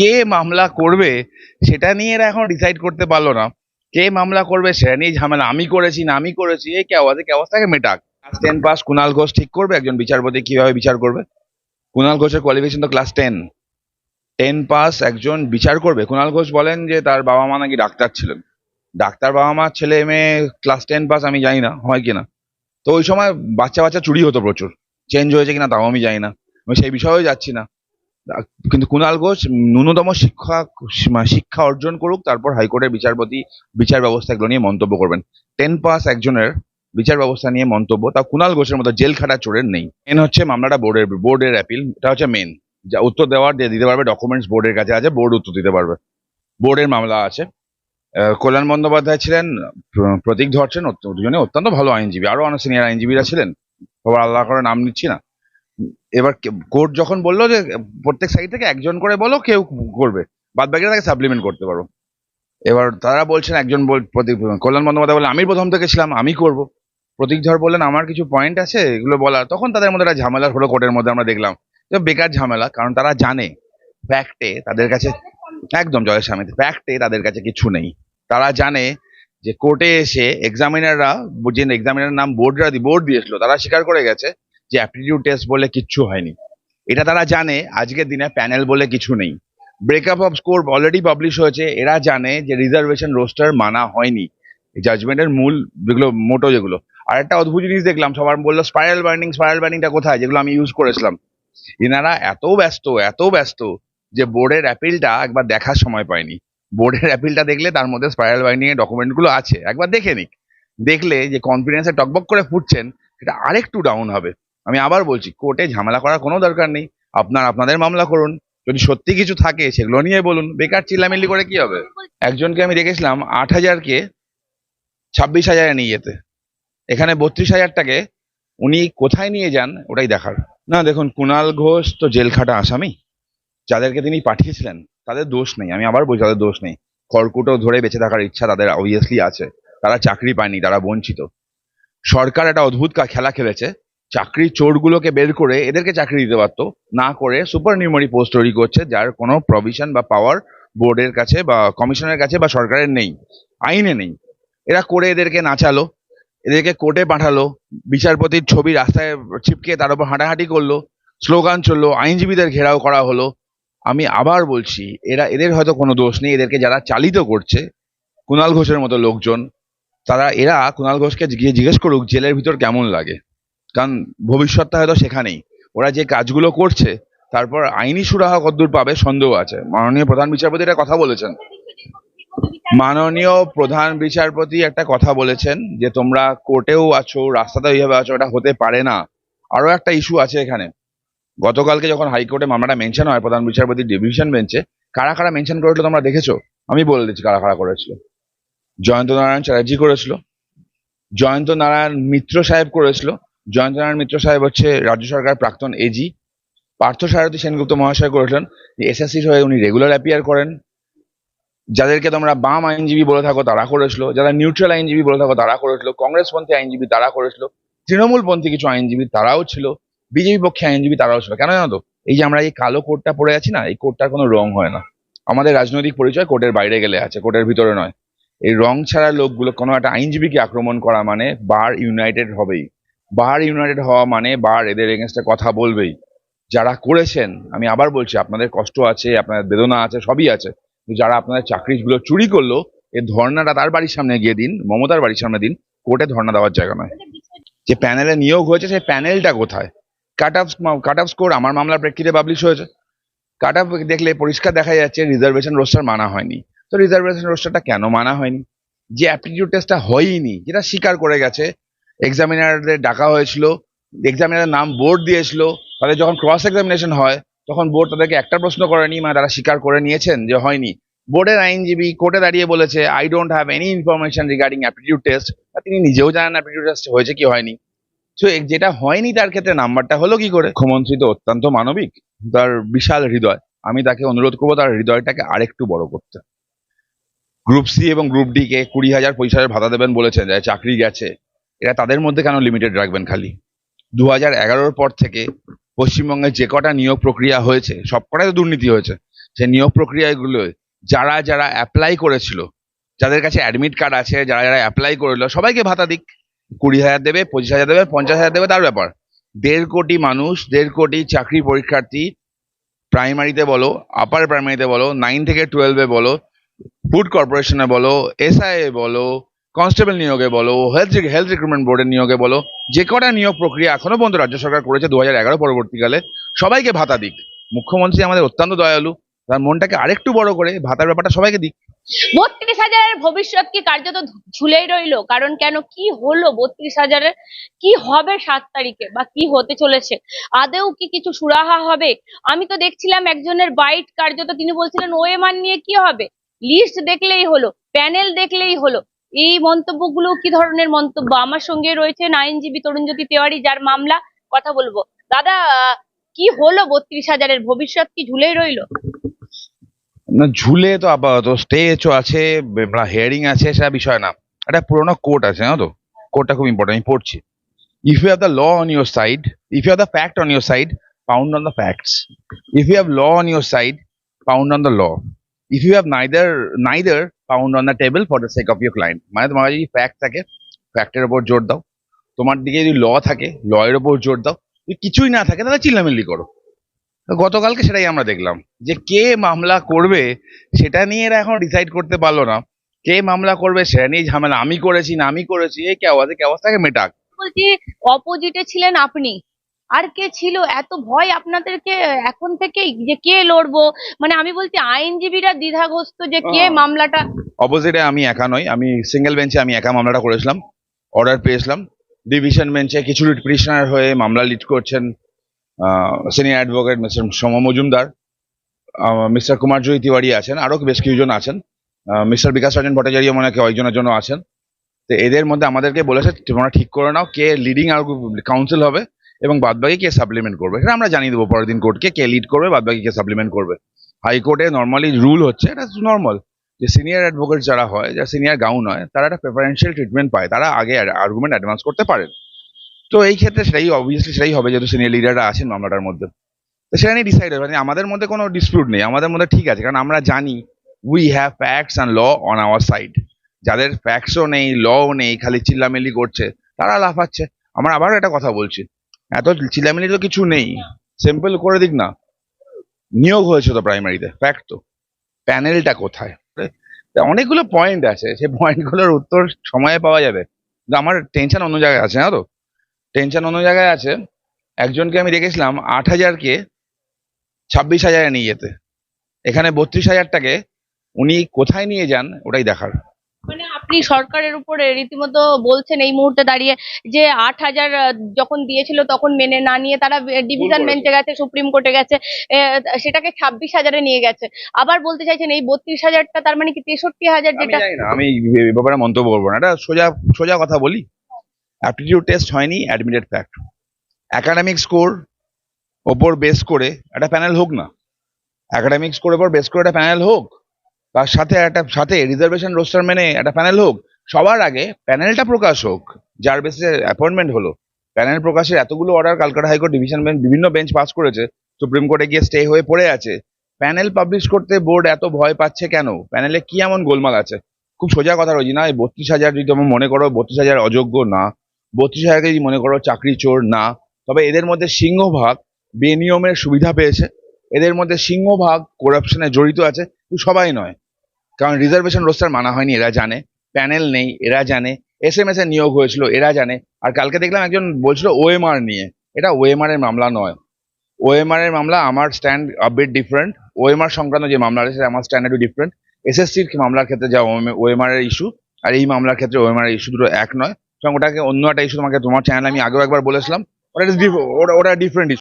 কে মামলা করবে সেটা নিয়ে এরা এখন ডিসাইড করতে পারল না। কে মামলা করবে সেটা নিয়ে ঝামেলা। আমি করেছি না, আমি করেছি, এই কে আওয়াজে কে আওয়াজ থাকে মেটাক। টেন পাস কুণাল ঘোষ ঠিক করবে? একজন বিচারপতি কীভাবে বিচার করবে? কুণাল ঘোষের কোয়ালিফিকেশন তো ক্লাস টেন টেন পাস একজন বিচার করবে। কুণাল ঘোষ বলেন যে তার বাবা মা নাকি ডাক্তার ছিলেন। ডাক্তার বাবা মা, ছেলে, মেয়ে ক্লাস টেন পাস আমি জানি না, হয় কিনা। তো ওই সময় বাচ্চা বাচ্চা চুরি হতো প্রচুর। চেঞ্জ হয়েছে কিনা তাও আমি জানি না। আমি সেই বিষয়েও যাচ্ছি না। কিন্তু কুণাল ঘোষ ন্যূনতম শিক্ষা শিক্ষা অর্জন করুক, তারপর হাইকোর্টের বিচারপতি, বিচার ব্যবস্থা এগুলো নিয়ে মন্তব্য করবেন। টেন পাস একজনের বিচার ব্যবস্থা নিয়ে মন্তব্য তা কুণাল ঘোষের মতো জেল খাটা চোরের নেই। মেন হচ্ছে মামলাটা বোর্ডের বোর্ডের অ্যাপিল এটা হচ্ছে মেন যা উত্তর দেওয়ার দিয়ে দিতে পারবে ডকুমেন্টস বোর্ডের কাছে আছে, বোর্ড উত্তর দিতে পারবে। বোর্ডের মামলা আছে। কল্যাণ বন্দ্যোপাধ্যায় ছিলেন প্রতীক ধরছেন অত্য- দুজনে অত্যন্ত ভালো আইনজীবী। আরও অনেক সিনিয়র আইনজীবীরা ছিলেন। সবার আল্লাহ করে নাম নিচ্ছি না। এবার কোর্ট যখন বলল যে, প্রত্যেক সাইড থেকে একজন করে বলো, কেউ করবে। বাদ বাকিরা তাকে সাপ্লিমেন্ট করতে পারো। এবার তারা বলছেন, একজন বল- প্রতীক কল্যাণ বন্দ্যোপাধ্যায় বললেন, আমি প্রথম থেকে ছিলাম, আমি করব। প্রতীক ধর বললেন, আমার কিছু পয়েন্ট আছে, এগুলো বলার তখন তাদের মধ্যে একটা ঝামেলা হলো কোর্টের মধ্যে, আমরা দেখলাম। যে বেকার ঝামেলা, কারণ তারা জানে ফ্যাক্টে তাদের কাছে, একদম জয়ের সামনে ফ্যাক্টে তাদের কাছে কিছু নেই। তারা জানে যে কোর্টে এসে এক্সামিনাররা যে এক্সামিনার নাম বোর্ডরা বোর্ড দিয়েছিল, তারা স্বীকার করে গেছে যে অ্যাপটিটিউড টেস্ট বলে কিচ্ছু হয়নি। এটা তারা জানে, আজকের দিনে প্যানেল বলে কিছু নেই। Breakup of score already publish হয়েছে, এরা জানে যে রিজার্ভেশন রোস্টার মানা হয়নি। জাজমেন্টের মূল যেগুলো মোটো যেগুলো। আর একটা অদ্ভুত জিনিস দেখলাম, সবার বলল স্পাইরাল বার্নিং স্পাইরাল বার্নিংটা কোথায়? যেগুলো আমি ইউজ করেছিলাম। এনারা এত ব্যস্ত এত ব্যস্ত যে বোর্ডের অ্যাপিলটা একবার দেখার সময় পায়নি। বোর্ডের অ্যাপিলটা দেখলে তার মধ্যে স্পাইরাল বাইন্ডিং এর ডকুমেন্টগুলো আছে, একবার দেখে নিক। দেখলে যে কনফিডেন্সে টকবক করে ফুটছেন, সেটা আরেকটু ডাউন হবে। আমি আবার বলছি, কোর্টে ঝামেলা করার কোনো দরকার নেই। আপনার, আপনাদের মামলা করুন। যদি সত্যি কিছু থাকে, সেগুলো নিয়ে বলুন। বেকার চিল্লামিল্লি করে কি হবে? একজনকে আমি দেখেছিলাম আট হাজারকে ছাব্বিশ হাজারে নিয়ে যেতে। এখানে বত্রিশ হাজারটাকে উনি কোথায় নিয়ে যান, ওটাই দেখার। না, দেখুন কুণাল ঘোষ তো জেল খাটা আসামি। যাদেরকে তিনি পাঠিয়েছিলেন, তাদের দোষ নেই। আমি আবার বলছি, তাদের দোষ নেই। খড়কুটো ধরে বেঁচে থাকার ইচ্ছা তাদের অবভিয়াসলি আছে। তারা চাকরি পায়নি, তারা বঞ্চিত। সরকার একটা অদ্ভুত খেলা খেলেছে। চাকরি চোরগুলোকে বের করে এদেরকে চাকরি দিতে পারতো, না করে সুপার নিউমারি পোস্ট তৈরি করছে, যার কোনো প্রভিশন বা পাওয়ার বোর্ডের কাছে বা কমিশনের কাছে বা সরকারের নেই, আইনে নেই। এরা করে এদেরকে নাচালো, এদেরকে কোর্টে পাঠালো, বিচারপতির ছবি রাস্তায় ছিপকে তার উপর হাঁটাহাঁটি করল, স্লোগান চলল, আইনজীবীদের ঘেরাও করা হলো। আমি আবার বলছি, এরা, এদের হয়তো কোনো দোষ নেই, এদেরকে যারা চালিত করছে কুণাল ঘোষের মতো লোকজন, তারা, এরা কুণাল ঘোষকে গিয়ে জিজ্ঞেস করুক, জেলের ভিতর কেমন লাগে? কারণ ভবিষ্যৎটা হয়তো সেখানেই। ওরা যে কাজগুলো করছে, তারপর আইনি সুরাহা কদ্দূর পাবে, সন্দেহ আছে। মাননীয় প্রধান বিচারপতি এটা কথা বলেছেন। মাননীয় প্রধান বিচারপতি একটা কথা বলেছেন যে, তোমরা কোর্টেও আছো রাস্তাতে ওইভাবে আছো, এটা হতে পারে না। আরও একটা ইস্যু আছে এখানে। গতকালকে যখন হাইকোর্টে মামলাটা মেনশন হয়, প্রধান বিচারপতি ডিভিশন বেঞ্চে, কারা কারা মেনশন করেছিল তোমরা দেখেছ? আমি বলে দিচ্ছি কারা কারা করেছিল। জয়ন্ত নারায়ণ চ্যাটার্জি করেছিল। জয়ন্ত নারায়ণ মিত্র সাহেব করেছিল। জয়ন্ত নারায়ণ মিত্র সাহেব হচ্ছে রাজ্য সরকার প্রাক্তন এজি পার্থ সারথী সেনগুপ্ত মহাশয় করেছিলেন। এসএসসির হয়ে উনি রেগুলার অ্যাপিয়ার করেন। যাদেরকে তোমরা বাম আইনজীবী বলে থাকো তারা করেছিল। যারা নিউট্রাল আইনজীবী বলে থাকো তারা করেছিল। কংগ্রেসপন্থী আইনজীবী তারা করেছিল। তৃণমূলপন্থী কিছু আইনজীবী তারাও ছিল। বিজেপি পক্ষে আইনজীবী তারাও ছিল। কেন জানো তো? এই যে আমরা এই কালো কোটটা পরে আছি না, এই কোটটার কোনো রং হয় না। আমাদের রাজনৈতিক পরিচয় কোর্টের বাইরে গেলে আছে কোর্টের ভিতরে নয়। এই রং ছাড়া লোকগুলো কোনো একটা আইনজীবীকে আক্রমণ করা মানে বার ইউনাইটেড হবেই। বার ইউনাইটেড হওয়া মানে বার এদের এগেনস্টে কথা বলবেই। যারা করেছেন, আমি আবার বলছি, আপনাদের কষ্ট আছে, আপনাদের বেদনা আছে, সবই আছে। যারা আপনাদের চাকরিগুলো চুরি করল এই ধর্নাটা তার বাড়ির সামনে গিয়ে দিন, মমতার বাড়ির সামনে দিন, কোর্টে ধর্ণা দেওয়ার জায়গা নয়। যে প্যানেলে নিয়োগ হয়েছে, সেই প্যানেলটা কোথায়? Cut off cut off score আমার মামলার প্রেক্ষিতে পাবলিশ হয়েছে। কাট অফ দেখলে পরিষ্কার দেখা যাচ্ছে রিজার্ভেশন রোস্টার মানা হয়নি। তো রিজার্ভেশন রোস্টারটা কেন মানা হয়নি? যে অ্যাপটিটিউড টেস্টটা হয়নি যেটা স্বীকার করে গেছে এক্সামিনারদের ডাকা হয়েছিল এক্সামিনারের নাম বোর্ড দিয়েছিল। তাদের যখন ক্রস এক্সামিনেশন হয়, তখন বোর্ড তাদেরকে একটা প্রশ্ন করেনি মানে তারা স্বীকার করে নিয়েছেন যে হয়নি। বোর্ডের আইনজীবী কোর্টে দাঁড়িয়ে বলেছে I don't have any information regarding aptitude test তিনি নিজেও জানেন অ্যাপটিটিউড টেস্ট হয়েছে কি হয়নি। তো যেটা হয়নি তার ক্ষেত্রে নাম্বারটা হলো কি করে? মুখ্যমন্ত্রী তো অত্যন্ত মানবিক, তার বিশাল হৃদয়। আমি তাকে অনুরোধ করব তার হৃদয়টাকে আরেকটু বড় করতে। গ্রুপ সি এবং গ্রুপ ডি কে কুড়ি হাজার হাজার ভাতা দেবেন বলেছেন চাকরি গেছে। এটা তাদের মধ্যে কেন লিমিটেড রাখবেন খালি? দু হাজার এগারোর পর থেকে পশ্চিমবঙ্গে যে কটা নিয়োগ প্রক্রিয়া হয়েছে, সব কটাই তো দুর্নীতি হয়েছে। সেই নিয়োগ প্রক্রিয়াগুলো, যারা যারা অ্যাপ্লাই করেছিল, যাদের কাছে অ্যাডমিট কার্ড আছে, যারা যারা অ্যাপ্লাই করল সবাইকে ভাতা দিক। কুড়ি হাজার দেবে, পঁচিশ হাজার দেবে, পঞ্চাশ হাজার দেবে, তার ব্যাপার। দেড় কোটি মানুষ, দেড় কোটি চাকরি পরীক্ষার্থী প্রাইমারিতে বলো আপার প্রাইমারিতে বলো নাইন থেকে টুয়েলভে বলো ফুড কর্পোরেশনে বলো এসআইএ বলো কনস্টেবল নিয়োগে বলো হেলথ হেলথ রিক্রুটমেন্ট বোর্ডের নিয়োগে বলো, যে কটা নিয়োগ প্রক্রিয়া এখনও পর্যন্ত রাজ্য সরকার করেছে দু হাজার এগারো পরবর্তীকালে, সবাইকে ভাতা দিক। মুখ্যমন্ত্রী আমাদের অত্যন্ত দয়ালু, তার মনটাকে আরেকটু বড় করে, ভাতার ব্যাপারটা সবাইকে দিক। বত্রিশ হাজারের ভবিষ্যৎ কি কার্যত ঝুলেই রইল? কারণ কেন, কি হলো বত্রিশ হাজারের কি হবে সাত তারিখে বা কি হতে চলেছে? আদেও কি কিছু সুরাহা হবে? আমি তো দেখছিলাম একজনের বাইট কার্যত তিনি বলছিলেন, ওএমআর নিয়ে কি হবে? লিস্ট দেখলেই হলো, প্যানেল দেখলেই হলো। এই মন্তব্যগুলো কি ধরনের মন্তব্য? আমার সঙ্গে রয়েছেন আইনজীবী তরুণজ্যোতি তিওয়ারি, যার মামলা কথা বলব। দাদা, কি হলো বত্রিশ হাজারের? ভবিষ্যৎ কি ঝুলেই রইল? না, ঝুলে তো আপাতত স্টেজও আছে হেয়ারিং আছে, সেটা বিষয় না। একটা পুরোনো কোর্ট আছে, জানো তো? কোর্টটা খুব ইম্পর্টেন্ট আমি পড়ছি। If you have the law on your side if you have the fact on your side pound on the facts if you have law on your side pound on the law if you have neither neither pound on the table for the sake of your client মানে তোমার যদি fact থাকে ফ্যাক্টের ওপর জোর দাও। তোমার দিকে যদি ল থাকে ল এর ওপর জোর দাও। যদি কিছুই না থাকে, তাহলে চিল্লামিল্লি করো। গতকালকে সেটাই আমরা দেখলাম। যে কে মামলা করবে, সেটা নিয়ে এরা এখন ডিসাইড করতে পারল না। কে মামলা করবে, সেটা নিয়ে ঝামেলা। আমি করেছি না, আমি করেছি, এই কে আওয়াজে কে আওয়াজটাকে মেটাক। বলছি অপোজিটে ছিলেন আপনি। আর কে ছিল? এত ভয় আপনাদেরকে এখন থেকেই যে কে লড়বো? মানে আমি বলছি আইনজীবীরা দ্বিধাগ্রস্ত যে কে। মামলাটা অপোজিটে আমি একা নই। আমি সিঙ্গেল বেঞ্চে আমি একা মামলাটা করেছিলাম। অর্ডার পেয়েছিলাম। ডিভিশন বেঞ্চে কিছু পিটিশনার হয়ে মামলা লিড করছেন senior advocate mister Som Majumdar. Mister Kumar Joyee Tiwari আছেন আরও বেশ কিছুজন আছেন। মিস্টার বিকাশ রঞ্জন ভট্টাচার্য মনে হয় কয়েকজনের জন্য আছেন। তো এদের মধ্যে আমাদেরকে বলেছে তোমরা ঠিক করে নাও কে লিডিং আর কাউন্সিল হবে। এবং বাদবাকি কে সাপ্লিমেন্ট করবে? সেটা আমরা জানিয়ে দেবো পরের দিন কোর্টকে কে লিড করবে, বাদবাকি কে সাপ্লিমেন্ট করবে। হাইকোর্টে নর্মালি রুল হচ্ছে, এটা নর্মাল যে সিনিয়র অ্যাডভোকেট যারা হয়, যারা সিনিয়র গাউন হয়, তারা একটা প্রেফারেন্সিয়াল ট্রিটমেন্ট পায়। তারা আগে আর্গুমেন্ট অ্যাডভান্স করতে পারেন। তো এই ক্ষেত্রে সেটাই অবভিয়াসলি সেটাই হবে, যেহেতু সিনিয়র লিডাররা আছেন মামলাটার মধ্যে। তো সেটা নিয়ে ডিসাইড হবে। মানে আমাদের মধ্যে কোনো ডিসপিউট নেই। আমাদের মধ্যে ঠিক আছে। কারণ আমরা জানি we have facts and law on our side যাদের ফ্যাক্টসও নেই লও নেই, খালি চিল্লামিল্লি করছে, তারা লাফাচ্ছে। আমরা আবারও একটা কথা বলছি। এত চিল্লামিল্লি তো কিছু নেই। সিম্পল করে দিক না। নিয়োগ হয়েছে তো প্রাইমারিতে ফ্যাক্ট তো। প্যানেলটা কোথায়? তা অনেকগুলো পয়েন্ট আছে সেই পয়েন্টগুলোর উত্তর সময়ে পাওয়া যাবে। আমার টেনশন অন্য জায়গায় আছে না তো? টেনশন অন্য জায়গায় আছে। একজনকে আমি দেখেছিলাম আট হাজারকে ছাব্বিশ হাজারে নিয়ে যেতে। এখানে বত্রিশ হাজারটাকে উনি কোথায় নিয়ে যান ওটাই দেখার। মানে আপনি সরকারের উপরে রীতিমতো বলছেন এই মুহূর্তে দাঁড়িয়ে যে আট হাজার যখন দিয়েছিল তখন মেনে না নিয়ে তারা ডিভিশন। বেঞ্চে গেছে সুপ্রিম কোর্টে গেছে সেটাকে ছাব্বিশ হাজারে নিয়ে গেছে। আবার বলতে চাইছেন এই বত্রিশ হাজারটা তার মানে কি তেষট্টি হাজার যেটা আমি ব্যাপারে মন্তব্য করব না। এটা সোজা সোজা কথা বলি। অ্যাপটিটিউড টেস্ট হয়নি অ্যাডমিটেড ফ্যাক্ট একাডেমিক স্কোর ওপর বেস করে একটা প্যানেল হোক না। একাডেমিক স্কোর ওপর বেস করে একটা প্যানেল হোক তার সাথে একটা, সাথে রিজার্ভেশন রোস্টার মেনে একটা প্যানেল হোক, সবার আগে প্যানেলটা প্রকাশ হোক, যার বেসিসে অ্যাপয়েন্টমেন্ট হলো। প্যানেল প্রকাশের এতগুলো order Calcutta high court division bench বিভিন্ন বেঞ্চ পাস করেছে সুপ্রিম কোর্টে গিয়ে স্টে হয়ে পড়ে আছে। প্যানেল পাবলিশ করতে বোর্ড এত ভয় পাচ্ছে কেন? প্যানেলে কি এমন গোলমাল আছে? খুব সোজা কথা রয়েছে না এই বত্রিশ হাজার যদি তুমি মনে করো, বত্রিশ হাজার অযোগ্য না। বত্রিশ হাজারকে যদি মনে করো, চাকরি চোর না। তবে এদের মধ্যে সিংহভাগ বেনিয়মের সুবিধা পেয়েছে। এদের মধ্যে সিংহভাগ করাপশনে জড়িত আছে। সবাই নয়। কারণ রিজার্ভেশন রোস্টার মানা হয়নি, এরা জানে। প্যানেল নেই, এরা জানে। এস এম এস এর নিয়োগ হয়েছিল, এরা জানে। আর কালকে দেখলাম একজন বলছিল ওএমআর নিয়ে। এটা ওএমআর এর মামলা নয়। ওএমআর এর মামলা, আমার স্ট্যান্ড আপডেট ডিফারেন্ট ওএমআর সংক্রান্ত যে মামলা রয়েছে, আমার স্ট্যান্ড একটু ডিফারেন্ট এসএসসির মামলার ক্ষেত্রে যা ওএমআর এর ইস্যু আর এই মামলার ক্ষেত্রে ওএমআর এর ইস্যু দুটো এক নয়। সুতরাং ওটাকে অন্য একটা ইস্যু তোমাকে, তোমার চ্যানেল আমি আগেও একবার বলেছিলাম। ওটা ওটা ডিফারেন্ট